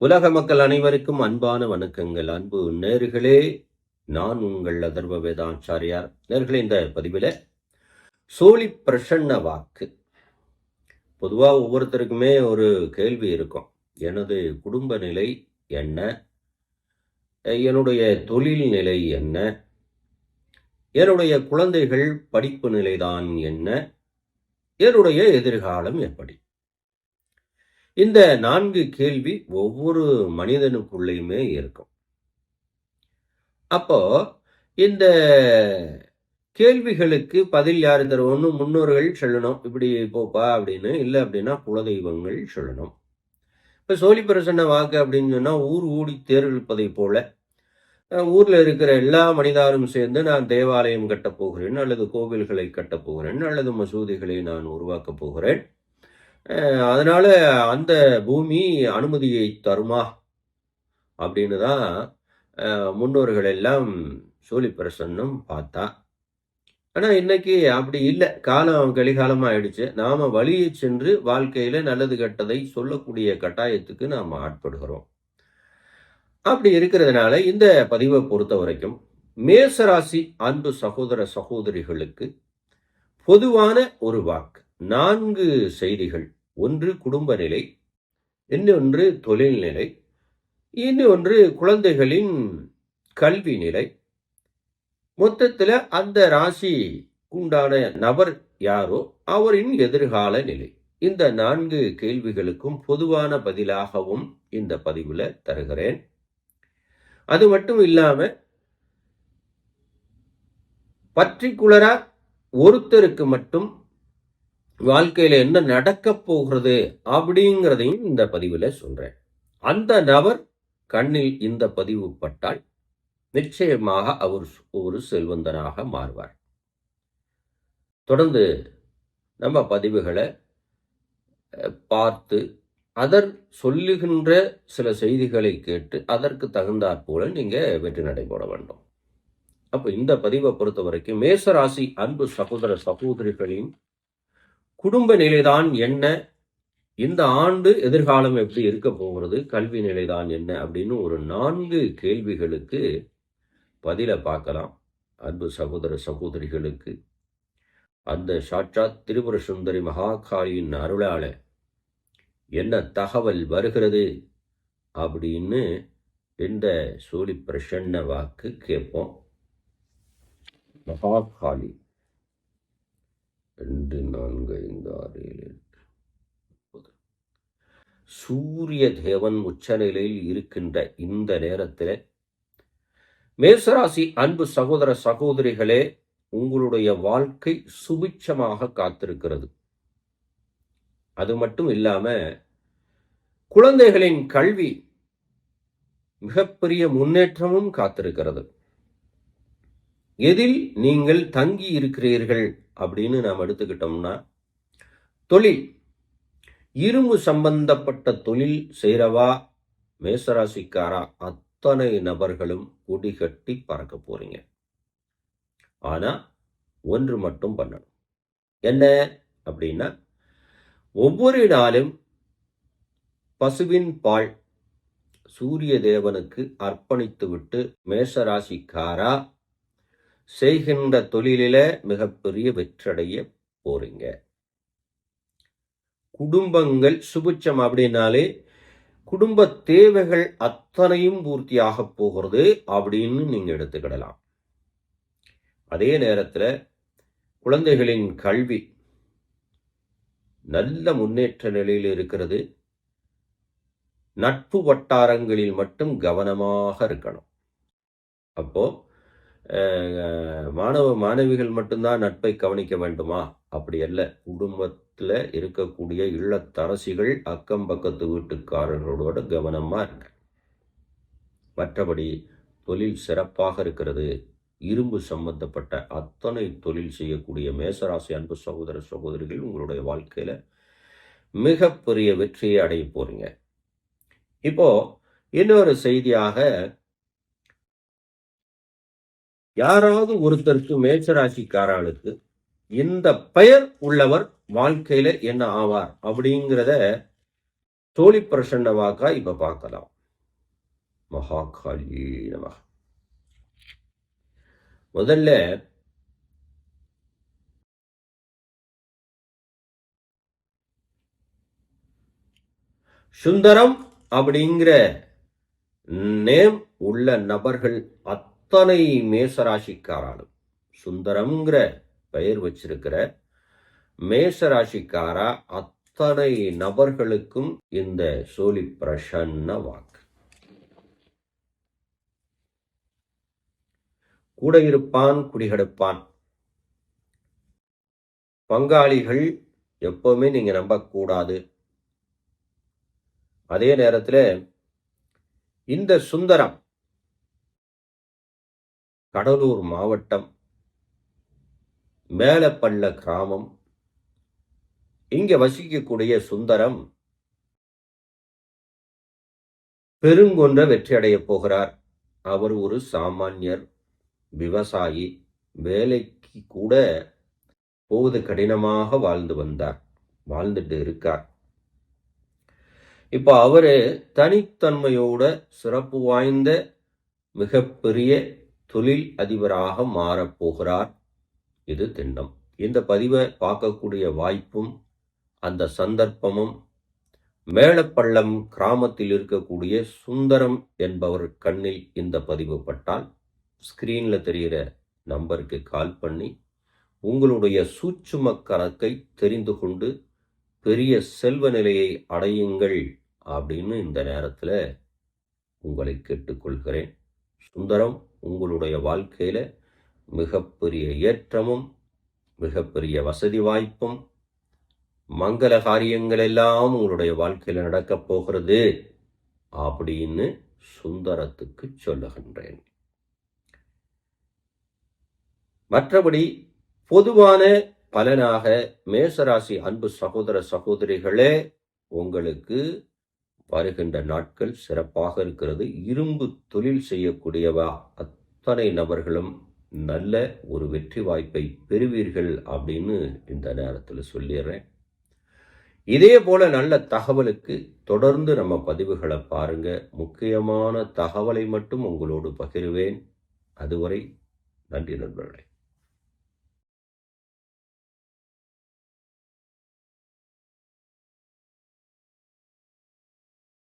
உலக மக்கள் அனைவருக்கும் அன்பான வணக்கங்கள். அன்பு நேர்களே நான் உங்கள் அதர்வ வேதாச்சாரியார் நேர்களே இந்த பதிவில் சோழி பிரசன்ன வாக்கு. பொதுவாக ஒவ்வொருத்தருக்குமே ஒரு கேள்வி இருக்கும். எனது குடும்ப நிலை என்ன? என்னுடைய தொழில் நிலை என்ன? என்னுடைய குழந்தைகள் படிப்பு நிலைதான் என்ன? என்னுடைய எதிர்காலம் எப்படி? இந்த நான்கு கேள்வி ஒவ்வொரு மனிதனுக்குள்ளேயுமே இருக்கும். அப்போ இந்த கேள்விகளுக்கு பதில் யார் தரும் ஒன்று முன்னோர்கள் சொல்லணும். இப்படி போப்பா அப்படின்னு இல்லை அப்படின்னா குலதெய்வங்கள் சொல்லணும். இப்போ சோழி பிரசன்ன வாக்கு அப்படின்னு சொன்னால் ஊர் ஊடி தேர் இழுப்பதை போல ஊரில் இருக்கிற எல்லா மனிதாரும் சேர்ந்து நான் தேவாலயம் கட்டப் போகிறேன் அல்லது கோவில்களை கட்டப் போகிறேன் அல்லது மசூதிகளை நான் உருவாக்கப் போகிறேன். அதனால் அந்த பூமி அனுமதியை தருமா? அப்படின்னு தான் முன்னோர்கள் எல்லாம் சோழி பிரசன்னும் பார்த்தா. ஆனால் இன்னைக்கு அப்படி இல்லை. காலம் கலிகாலமாக ஆயிடுச்சு நாம் வழியை சென்று வாழ்க்கையில் நல்லது கெட்டதை சொல்லக்கூடிய கட்டாயத்துக்கு நாம் ஆட்படுகிறோம். அப்படி இருக்கிறதுனால இந்த பதிவை பொறுத்த வரைக்கும் மேசராசி அன்பு சகோதர சகோதரிகளுக்கு பொதுவான ஒரு வாக்கு. நான்கு செய்திகள். ஒன்று குடும்ப நிலை இன்னொன்று தொழில்நிலை இன்னொன்று குழந்தைகளின் கல்வி நிலை. மொத்தத்தில் அந்த ராசி உண்டான நபர் யாரோ அவரின் எதிர்கால நிலை. இந்த நான்கு கேள்விகளுக்கும் பொதுவான பதிலாகவும் இந்த பதிவில் தருகிறேன். அது மட்டும் இல்லாம பர்டிகுலராக ஒருத்தருக்கு மட்டும் வாழ்க்கையில் என்ன நடக்கப் போகிறது அப்படிங்கிறதையும் இந்த பதிவில் சொல்கிறேன் அந்த நபர் கண்ணில் இந்த பதிவு பட்டால் நிச்சயமாக அவர் ஒரு செல்வந்தனாக மாறுவார். தொடர்ந்து நம்ம பதிவுகளை பார்த்து அதர் சொல்லுகின்ற சில செய்திகளை கேட்டு அதற்கு தகுந்தாற் போல நீங்கள் வெற்றி நடைபோட வேண்டும். அப்போ இந்த பதிவை பொறுத்த வரைக்கும் மேசராசி அன்பு சகோதர சகோதரிகளின் குடும்ப நிலைதான் என்ன? இந்த ஆண்டு எதிர்காலம் எப்படி இருக்க போகிறது? கல்வி நிலைதான் என்ன? அப்படின்னு ஒரு நான்கு கேள்விகளுக்கு பதிலை பார்க்கலாம். அன்பு சகோதர சகோதரிகளுக்கு. அந்த சாட்சாத் திரிபுர சுந்தரி மகாகாளியின் அருளால என்ன தகவல் வருகிறது? அப்படின்னு இந்த சூழி பிரசன்ன வாக்கு கேட்போம். மகாகாளி. ரெண்டு நான்கு ஐந்து ஆறு ஏழு எட்டு ஒன்பது. சூரிய தேவன் உச்சநிலையில் இருக்கின்ற இந்த நேரத்தில் மேசராசி அன்பு சகோதர சகோதரிகளே உங்களுடைய வாழ்க்கை சுபிட்சமாக காத்திருக்கிறது அது மட்டும் இல்லாம குழந்தைகளின் கல்வி மிகப்பெரிய முன்னேற்றமும் காத்திருக்கிறது எதில் நீங்கள் தங்கி இருக்கிறீர்கள் அப்படின்னு நாம் எடுத்துக்கிட்டோம்னா தொழில். இரும்பு சம்பந்தப்பட்ட தொழில் செய்கிறவா மேசராசிக்காரா அத்தனை நபர்களும் குடிகட்டி பறக்க போறீங்க. ஆனா ஒன்று மட்டும் பண்ணணும். என்ன அப்படின்னா ஒவ்வொரு நாளும் பசுவின் பால் சூரிய தேவனுக்கு அர்ப்பணித்துவிட்டு மேஷராசிக்காரா செய்கின்ற தொழிலில மிகப்பெரிய வெற்றடைய போறீங்க. குடும்பங்கள் சுபிட்சம் அப்படின்னாலே குடும்ப தேவைகள் அத்தனையும் பூர்த்தியாக போகிறது அப்படின்னு நீங்க எடுத்துக்கிடலாம். அதே நேரத்தில் குழந்தைகளின் கல்வி நல்ல முன்னேற்ற நிலையில் இருக்கிறது. நட்பு வட்டாரங்களில் மட்டும் கவனமாக இருக்கணும். அப்போ மாணவ மாணவிகள் மட்டும்தான் நட்பை கவனிக்க வேண்டுமா? அப்படி அல்ல. குடும்பத்தில் இருக்கக்கூடிய இல்லத்தரசிகள் அக்கம் பக்கத்து வீட்டுக்காரர்களோட கவனமாக இருக்க மற்றபடி தொழில் சிறப்பாக இருக்கிறது. இரும்பு சம்பந்தப்பட்ட அத்தனை தொழில் செய்யக்கூடிய மேசராசி அன்பு சகோதர சகோதரிகள் உங்களுடைய வாழ்க்கையில் மிகப்பெரிய வெற்றியை அடைய போகிறீங்க இப்போ இன்னொரு செய்தியாக யாராவது ஒருத்தருக்கு மேச்சராசிக்காரர்களுக்கு இந்த பெயர் உள்ளவர் வாழ்க்கையில என்ன ஆவார் அப்படிங்கிறத தோழி பிரசன்ன வாக்கா இப்ப பார்க்கலாம். மகாகாலி நமக முதல்ல சுந்தரம் அப்படிங்கிற நேம் உள்ள நபர்கள் அத்தனை மேசராசிக்காராலும். சுந்தரம்ங்கிற பெயர் வச்சிருக்கிற மேசராசிக்காரா அத்தனை நபர்களுக்கும் இந்த சோழி பிரசன்ன வாக்கு. கூட இருப்பான் குடிகெடுப்பான். பங்காளிகள் எப்பவுமே நீங்க நம்பக்கூடாது. அதே நேரத்தில் இந்த சுந்தரம் கடலூர் மாவட்டம் மேலப்பள்ள கிராமம். இங்கே வசிக்கக்கூடிய சுந்தரம் பெருங்கொன்ற வெற்றியடைய போகிறார். அவர் ஒரு சாமானியர் விவசாயி வேலைக்கு கூட போவது கடினமாக வாழ்ந்து வந்தார் வாழ்ந்துட்டு இருக்கார். இப்போ அவரு தனித்தன்மையோட சிறப்பு வாய்ந்த மிகப்பெரிய தொழில் அதிபராக மாறப்போகிறார் இது திண்டம். இந்த பதிவை பார்க்கக்கூடிய வாய்ப்பும் அந்த சந்தர்ப்பமும் மேலப்பள்ளம் கிராமத்தில் இருக்கக்கூடிய சுந்தரம் என்பவர் கண்ணில் இந்த பதிவு பட்டால் ஸ்கிரீனில் தெரிகிற நம்பருக்கு கால் பண்ணி உங்களுடைய சூட்சும கணக்கை தெரிந்து கொண்டு பெரிய செல்வ நிலையை அடையுங்கள் அப்படின்னு இந்த நேரத்தில் உங்களை கேட்டுக்கொள்கிறேன். சுந்தரம் உங்களுடைய வாழ்க்கையில் மிகப்பெரிய ஏற்றமும் மிகப்பெரிய வசதி வாய்ப்பும் மங்கள காரியங்கள் எல்லாம் உங்களுடைய வாழ்க்கையில் நடக்கப் போகிறது அப்படின்னு சுந்தரத்துக்கு சொல்லுகின்றேன். மற்றபடி பொதுவான பலனாக மேசராசி அன்பு சகோதர சகோதரிகளே உங்களுக்கு வருகின்ற நாட்கள் சிறப்பாக இருக்கிறது. இரும்பு தொழில் செய்யக்கூடியவா அத்தனை நபர்களும் நல்ல ஒரு வெற்றி வாய்ப்பை பெறுவீர்கள் அப்படின்னு இந்த நேரத்தில் சொல்லிடுறேன். இதே போல நல்ல தகவலுக்கு தொடர்ந்து நம்ம பதிவுகளை பாருங்க. முக்கியமான தகவலை மட்டும் உங்களோடு பகிர்வேன். அதுவரை நன்றி நண்பர்களே.